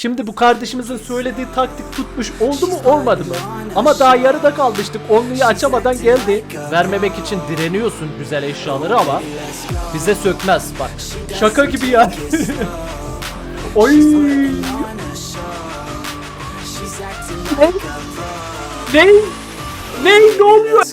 Şimdi bu kardeşimizin söylediği taktik tutmuş oldu mu olmadı mı? Ama daha yarıda kalmıştık. Onluyu açamadan geldi. Vermemek için direniyorsun güzel eşyaları ama bize sökmez bak. Şaka gibi ya. Oy. Ne? Ne? Ne? Ne oluyor?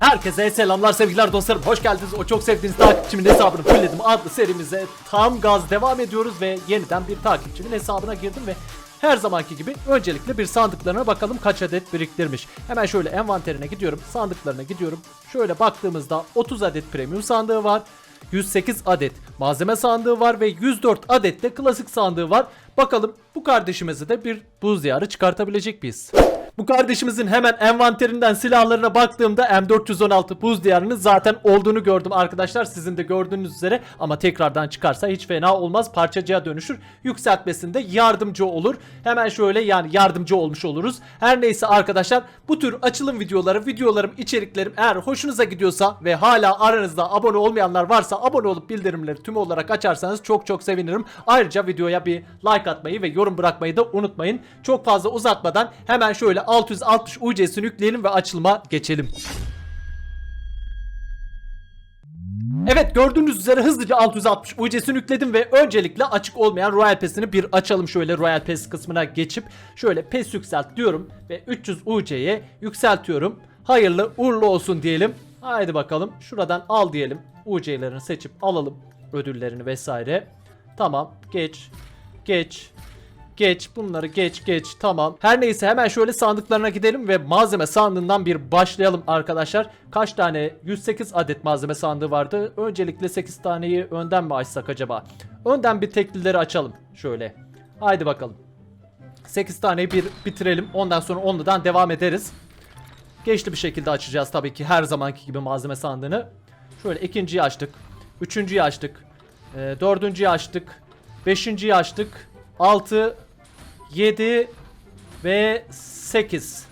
Herkese selamlar sevgiler dostlarım hoş geldiniz o çok sevdiğiniz takipçimin hesabını fullledim adlı serimize tam gaz devam ediyoruz ve yeniden bir takipçimin hesabına girdim ve her zamanki gibi öncelikle bir sandıklarına bakalım kaç adet biriktirmiş. Hemen şöyle envanterine gidiyorum sandıklarına gidiyorum şöyle baktığımızda 30 adet premium sandığı var 108 adet malzeme sandığı var ve 104 adet de klasik sandığı var. Bakalım bu kardeşimize de bir buz diyarı çıkartabilecek miyiz? Bu kardeşimizin hemen envanterinden silahlarına baktığımda M416 buz diyarının zaten olduğunu gördüm arkadaşlar. Sizin de gördüğünüz üzere ama tekrardan çıkarsa hiç fena olmaz. Parçacığa dönüşür. Yükseltmesinde yardımcı olur. Hemen şöyle yani yardımcı olmuş oluruz. Her neyse arkadaşlar bu tür açılım videoları, videolarım, içeriklerim eğer hoşunuza gidiyorsa ve hala aranızda abone olmayanlar varsa abone olup bildirimleri tüm olarak açarsanız çok çok sevinirim. Ayrıca videoya bir like atmayı ve yorum bırakmayı da unutmayın. Çok fazla uzatmadan hemen şöyle 660 UC'sini yükleyelim ve açılıma geçelim. Evet gördüğünüz üzere hızlıca 660 UC'sini yükledim ve öncelikle açık olmayan Royal Pass'ini bir açalım şöyle Royal Pass kısmına geçip şöyle PES yükselt diyorum ve 300 UC'ye yükseltiyorum. Hayırlı uğurlu olsun diyelim. Haydi bakalım şuradan al diyelim. UC'lerini seçip alalım ödüllerini vesaire. Tamam geç geç Geç bunları geç geç tamam. Her neyse hemen şöyle sandıklarına gidelim ve malzeme sandığından bir başlayalım arkadaşlar. Kaç tane 108 adet malzeme sandığı vardı. Öncelikle 8 taneyi önden mi açsak acaba? Önden bir teklileri açalım şöyle. Haydi bakalım. 8 taneyi bir bitirelim. Ondan sonra onludan devam ederiz. Geçli bir şekilde açacağız tabii ki her zamanki gibi malzeme sandığını. Şöyle ikinciyi açtık. Üçüncüyü açtık. E, dördüncüyü açtık. Beşinciyi açtık. 6 7 ve 8.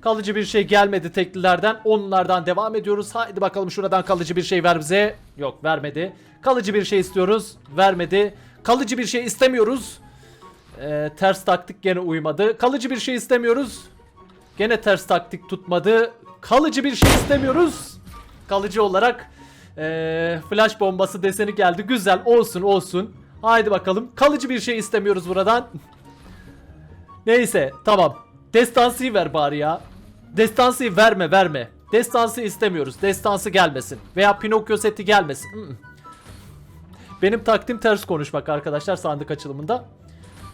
Kalıcı bir şey gelmedi teklilerden. Onlardan devam ediyoruz. Haydi bakalım şuradan kalıcı bir şey ver bize. Yok vermedi. Kalıcı bir şey istiyoruz. Vermedi. Kalıcı bir şey istemiyoruz. Ee, ters taktik gene uymadı. Kalıcı bir şey istemiyoruz. Gene ters taktik tutmadı. Kalıcı bir şey istemiyoruz. Kalıcı olarak ee, flash bombası deseni geldi. Güzel olsun olsun. Haydi bakalım. Kalıcı bir şey istemiyoruz buradan. Neyse tamam. Destansı ver bari ya. Destansı verme verme. Destansı istemiyoruz. Destansı gelmesin. Veya Pinokyo seti gelmesin. Mm. Benim takdim ters konuşmak arkadaşlar sandık açılımında.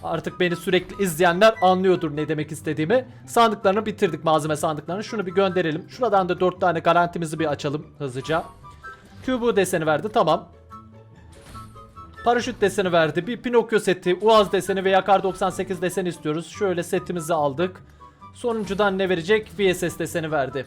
Artık beni sürekli izleyenler anlıyordur ne demek istediğimi. Sandıklarını bitirdik malzeme sandıklarını. Şunu bir gönderelim. Şuradan da 4 tane garantimizi bir açalım hızlıca. Cubo deseni verdi tamam. Paraşüt deseni verdi. Bir Pinokyo seti, Uaz deseni veya Kar 98 deseni istiyoruz. Şöyle setimizi aldık. Sonuncudan ne verecek? VSS deseni verdi.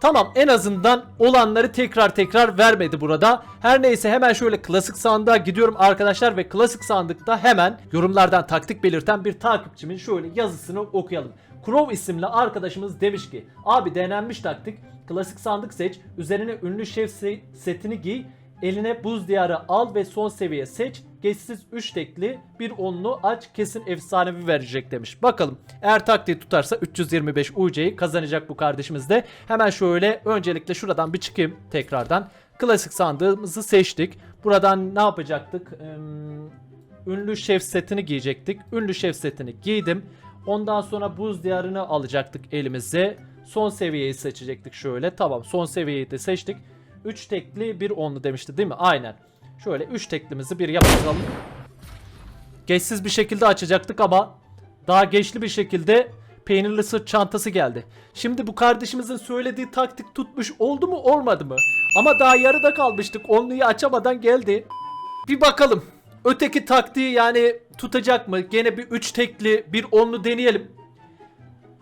Tamam en azından olanları tekrar tekrar vermedi burada. Her neyse hemen şöyle klasik sandığa gidiyorum arkadaşlar ve klasik sandıkta hemen yorumlardan taktik belirten bir takipçimin şöyle yazısını okuyalım. Crow isimli arkadaşımız demiş ki abi denenmiş taktik klasik sandık seç üzerine ünlü şef se- setini giy Eline buz diyarı al ve son seviye seç. Geçsiz 3 tekli bir onlu aç kesin efsanevi verecek demiş. Bakalım eğer taktiği tutarsa 325 UC'yi kazanacak bu kardeşimiz de. Hemen şöyle öncelikle şuradan bir çıkayım tekrardan. Klasik sandığımızı seçtik. Buradan ne yapacaktık? Ünlü şef setini giyecektik. Ünlü şef setini giydim. Ondan sonra buz diyarını alacaktık elimize. Son seviyeyi seçecektik şöyle. Tamam son seviyeyi de seçtik. 3 tekli bir onlu demişti değil mi? Aynen. Şöyle 3 teklimizi bir yapalım. Geçsiz bir şekilde açacaktık ama daha geçli bir şekilde peynirli sırt çantası geldi. Şimdi bu kardeşimizin söylediği taktik tutmuş oldu mu olmadı mı? Ama daha yarıda kalmıştık. Onluyu açamadan geldi. Bir bakalım. Öteki taktiği yani tutacak mı? Gene bir 3 tekli bir onlu deneyelim.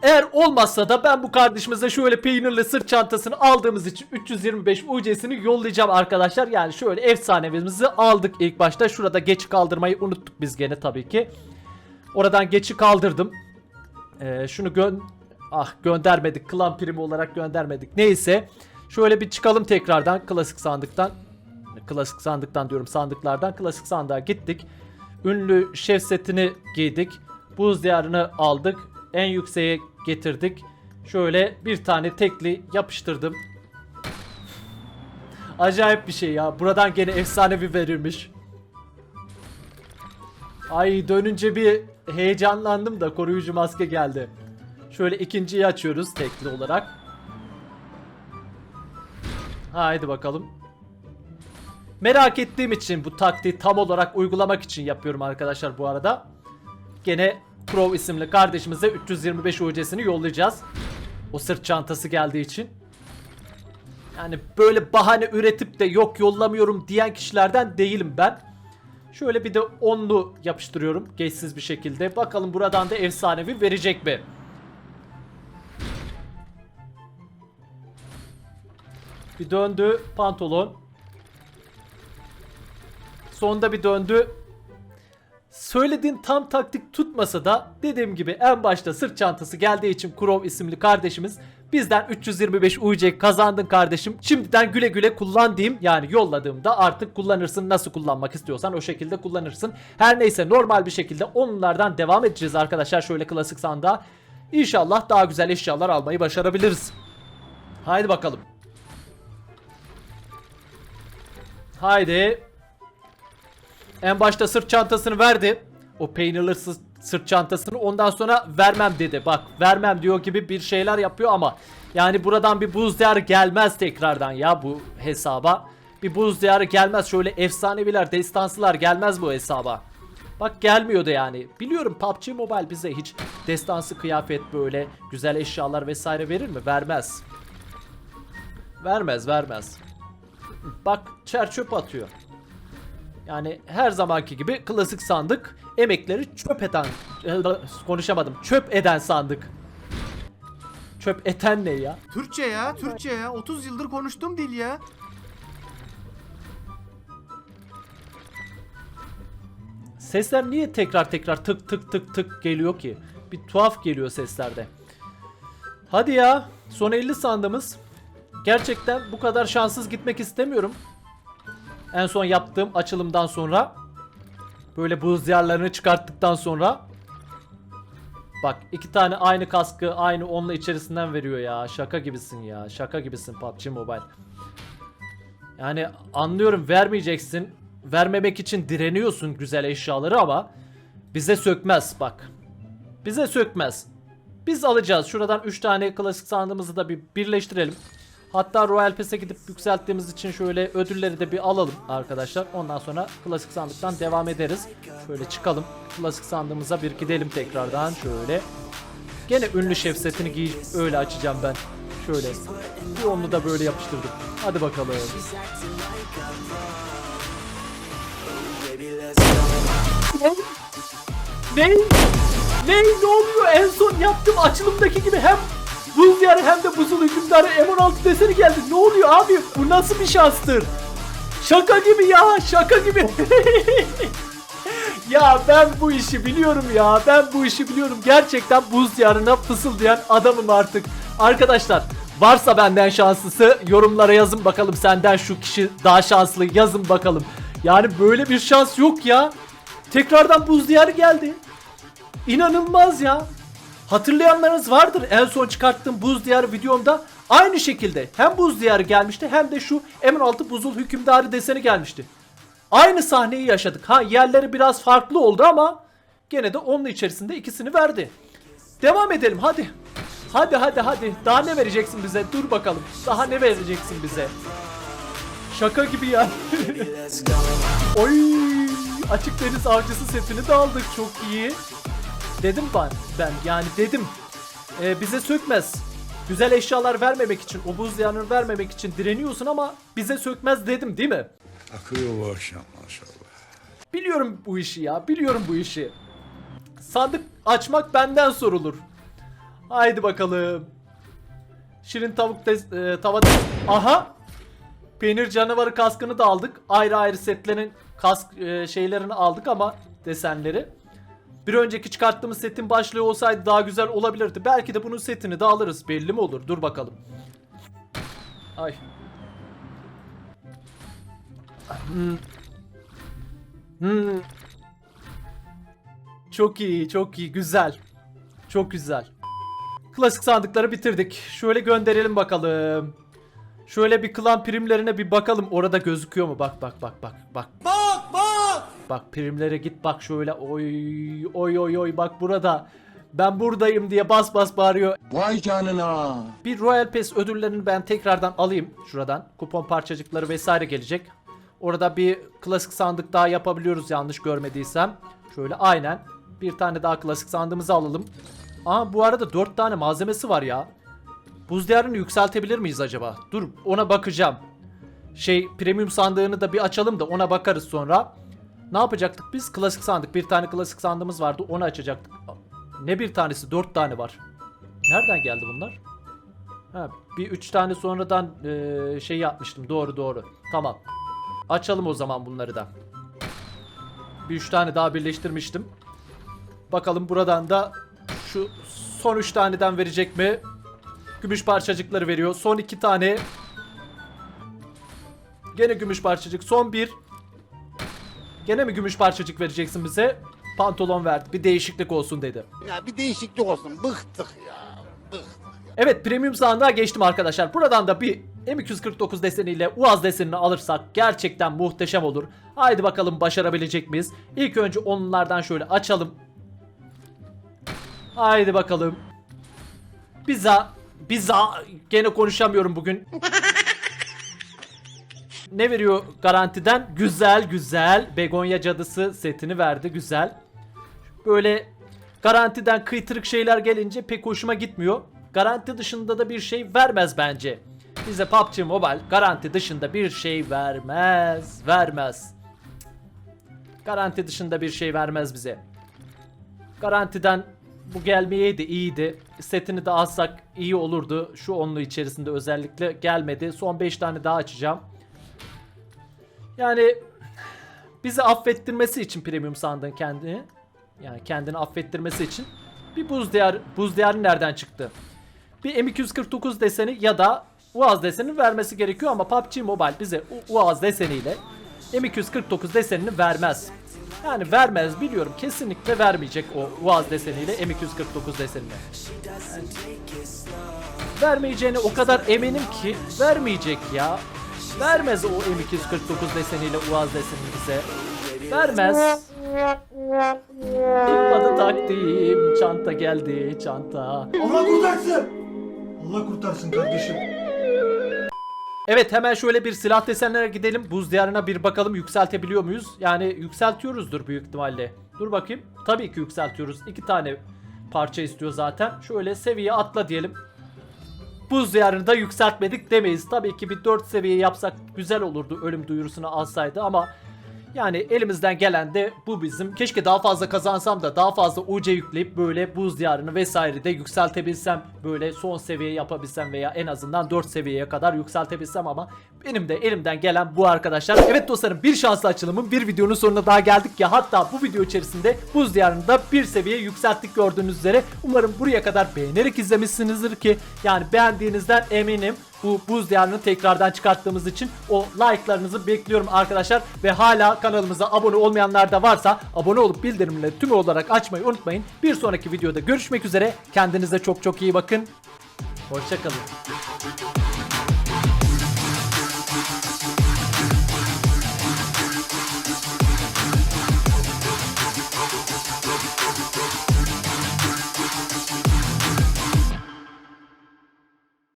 Eğer olmazsa da ben bu kardeşimize şöyle peynirli sırt çantasını aldığımız için 325 UC'sini yollayacağım arkadaşlar. Yani şöyle efsanevimizi aldık ilk başta. Şurada geçi kaldırmayı unuttuk biz gene tabii ki. Oradan geçi kaldırdım. Ee, şunu gön... Ah göndermedik. Klan primi olarak göndermedik. Neyse. Şöyle bir çıkalım tekrardan klasik sandıktan. klasik sandıktan diyorum sandıklardan klasik sandığa gittik. Ünlü şef setini giydik. Buz diyarını aldık. En yükseğe getirdik. Şöyle bir tane tekli yapıştırdım. Acayip bir şey ya. Buradan gene efsanevi verilmiş. Ay dönünce bir heyecanlandım da koruyucu maske geldi. Şöyle ikinciyi açıyoruz tekli olarak. Haydi bakalım. Merak ettiğim için bu taktiği tam olarak uygulamak için yapıyorum arkadaşlar bu arada. Gene Crow isimli kardeşimize 325 UC'sini yollayacağız. O sırt çantası geldiği için. Yani böyle bahane üretip de yok yollamıyorum diyen kişilerden değilim ben. Şöyle bir de onlu yapıştırıyorum geçsiz bir şekilde. Bakalım buradan da efsanevi verecek mi? Bir döndü pantolon. Sonda bir döndü. Söylediğin tam taktik tutmasa da dediğim gibi en başta sırt çantası geldiği için Kurov isimli kardeşimiz bizden 325 UC kazandın kardeşim. Şimdiden güle güle kullan diyeyim. Yani yolladığımda artık kullanırsın. Nasıl kullanmak istiyorsan o şekilde kullanırsın. Her neyse normal bir şekilde onlardan devam edeceğiz arkadaşlar şöyle klasik sandığa. İnşallah daha güzel eşyalar almayı başarabiliriz. Haydi bakalım. Haydi. En başta sırt çantasını verdi. O peynirli sı- sırt çantasını ondan sonra vermem dedi. Bak vermem diyor gibi bir şeyler yapıyor ama yani buradan bir buz diyarı gelmez tekrardan ya bu hesaba. Bir buz diyarı gelmez. Şöyle efsaneviler, destansılar gelmez bu hesaba. Bak gelmiyordu yani. Biliyorum PUBG Mobile bize hiç destansı kıyafet böyle güzel eşyalar vesaire verir mi? Vermez. Vermez, vermez. Bak çer çöp atıyor. Yani her zamanki gibi klasik sandık emekleri çöp eden konuşamadım çöp eden sandık. Çöp eten ne ya? Türkçe ya, Türkçe ya. 30 yıldır konuştuğum dil ya. Sesler niye tekrar tekrar tık tık tık tık geliyor ki? Bir tuhaf geliyor seslerde. Hadi ya son 50 sandığımız. Gerçekten bu kadar şanssız gitmek istemiyorum. En son yaptığım açılımdan sonra böyle buz diyarlarını çıkarttıktan sonra Bak iki tane aynı kaskı aynı onunla içerisinden veriyor ya. Şaka gibisin ya. Şaka gibisin PUBG Mobile. Yani anlıyorum vermeyeceksin. Vermemek için direniyorsun güzel eşyaları ama bize sökmez bak. Bize sökmez. Biz alacağız. Şuradan 3 tane klasik sandığımızı da bir birleştirelim. Hatta Royal Pass'e gidip yükselttiğimiz için şöyle ödülleri de bir alalım arkadaşlar. Ondan sonra klasik sandıktan devam ederiz. Şöyle çıkalım. Klasik sandığımıza bir gidelim tekrardan şöyle. Gene ünlü şef setini giyip öyle açacağım ben. Şöyle. Bir onu da böyle yapıştırdım. Hadi bakalım. Ne? Ne? Ne oluyor? En son yaptığım açılımdaki gibi hem buz yarı hem de buzul hükümdarı M16 deseni geldi. Ne oluyor abi? Bu nasıl bir şanstır? Şaka gibi ya. Şaka gibi. ya ben bu işi biliyorum ya. Ben bu işi biliyorum. Gerçekten buz diyarına fısıldayan adamım artık. Arkadaşlar varsa benden şanslısı yorumlara yazın bakalım senden şu kişi daha şanslı yazın bakalım. Yani böyle bir şans yok ya. Tekrardan buz diyarı geldi. İnanılmaz ya. Hatırlayanlarınız vardır en son çıkarttığım buz diyarı videomda aynı şekilde hem buz diyarı gelmişti hem de şu M16 buzul hükümdarı deseni gelmişti. Aynı sahneyi yaşadık. Ha yerleri biraz farklı oldu ama gene de onun içerisinde ikisini verdi. Devam edelim hadi. Hadi hadi hadi. Daha ne vereceksin bize? Dur bakalım. Daha ne vereceksin bize? Şaka gibi ya. Oy! Açık deniz avcısı setini de aldık. Çok iyi. Dedim ben. Ben yani dedim. Ee, bize sökmez. Güzel eşyalar vermemek için, o buz diyarını vermemek için direniyorsun ama bize sökmez dedim değil mi? Akıyor bu akşam maşallah. Biliyorum bu işi ya. Biliyorum bu işi. Sandık açmak benden sorulur. Haydi bakalım. Şirin tavuk e, tava Aha! Peynir canavarı kaskını da aldık. Ayrı ayrı setlerin kask e, şeylerini aldık ama desenleri. Bir önceki çıkarttığımız setin başlığı olsaydı daha güzel olabilirdi. Belki de bunun setini de alırız. Belli mi olur? Dur bakalım. Ay. Hmm. Hmm. Çok iyi, çok iyi, güzel. Çok güzel. Klasik sandıkları bitirdik. Şöyle gönderelim bakalım. Şöyle bir klan primlerine bir bakalım. Orada gözüküyor mu? Bak bak bak bak bak. Bak bak. Primlere git bak şöyle. Oy oy oy oy bak burada. Ben buradayım diye bas bas bağırıyor. Vay canına. Bir Royal Pass ödüllerini ben tekrardan alayım şuradan. Kupon parçacıkları vesaire gelecek. Orada bir klasik sandık daha yapabiliyoruz yanlış görmediysem. Şöyle aynen. Bir tane daha klasik sandığımızı alalım. Aa bu arada 4 tane malzemesi var ya. Buz diyarını yükseltebilir miyiz acaba? Dur ona bakacağım. Şey premium sandığını da bir açalım da ona bakarız sonra. Ne yapacaktık biz? Klasik sandık. Bir tane klasik sandığımız vardı. Onu açacaktık. Ne bir tanesi? 4 tane var. Nereden geldi bunlar? Ha, bir üç tane sonradan eee, şey yapmıştım. Doğru doğru. Tamam. Açalım o zaman bunları da. Bir üç tane daha birleştirmiştim. Bakalım buradan da şu son üç taneden verecek mi? Gümüş parçacıkları veriyor. Son iki tane. Gene gümüş parçacık. Son bir. Gene mi gümüş parçacık vereceksin bize? Pantolon verdi. Bir değişiklik olsun dedi. Ya bir değişiklik olsun. Bıktık ya. Bıktık. Evet premium sandığa geçtim arkadaşlar. Buradan da bir M249 deseniyle Uaz desenini alırsak gerçekten muhteşem olur. Haydi bakalım başarabilecek miyiz? İlk önce onlardan şöyle açalım. Haydi bakalım. Biza, biza gene konuşamıyorum bugün. ne veriyor garantiden? Güzel güzel. Begonya cadısı setini verdi güzel. Böyle garantiden kıytırık şeyler gelince pek hoşuma gitmiyor. Garanti dışında da bir şey vermez bence. Bize PUBG Mobile garanti dışında bir şey vermez. Vermez. Garanti dışında bir şey vermez bize. Garantiden bu gelmeyeydi iyiydi. Setini de alsak iyi olurdu. Şu onlu içerisinde özellikle gelmedi. Son 5 tane daha açacağım. Yani bizi affettirmesi için premium sandığın kendini yani kendini affettirmesi için bir buz diyar buz diyarı nereden çıktı? Bir M249 deseni ya da Uaz deseni vermesi gerekiyor ama PUBG Mobile bize Uaz deseniyle M249 desenini vermez. Yani vermez biliyorum kesinlikle vermeyecek o Uaz deseniyle M249 desenini. Yani vermeyeceğine o kadar eminim ki vermeyecek ya. Vermez o M249 deseniyle Uaz deseni bize. Vermez. Tutmadı taktiğim. Çanta geldi çanta. Allah kurtarsın. Allah kurtarsın kardeşim. Evet hemen şöyle bir silah desenlere gidelim. Buz diyarına bir bakalım yükseltebiliyor muyuz? Yani yükseltiyoruzdur büyük ihtimalle. Dur bakayım. Tabii ki yükseltiyoruz. İki tane parça istiyor zaten. Şöyle seviye atla diyelim. Buz diyarını da yükseltmedik demeyiz. Tabii ki bir 4 seviye yapsak güzel olurdu ölüm duyurusunu alsaydı ama yani elimizden gelen de bu bizim. Keşke daha fazla kazansam da daha fazla UC yükleyip böyle buz diyarını vesaire de yükseltebilsem. Böyle son seviye yapabilsem veya en azından 4 seviyeye kadar yükseltebilsem ama benim de elimden gelen bu arkadaşlar. Evet dostlarım bir şanslı açılımın bir videonun sonuna daha geldik ya. Hatta bu video içerisinde buz diyarını da bir seviye yükselttik gördüğünüz üzere. Umarım buraya kadar beğenerek izlemişsinizdir ki yani beğendiğinizden eminim bu buz diyarını tekrardan çıkarttığımız için o like'larınızı bekliyorum arkadaşlar ve hala kanalımıza abone olmayanlar da varsa abone olup bildirimleri tüm olarak açmayı unutmayın. Bir sonraki videoda görüşmek üzere. Kendinize çok çok iyi bakın. Hoşçakalın.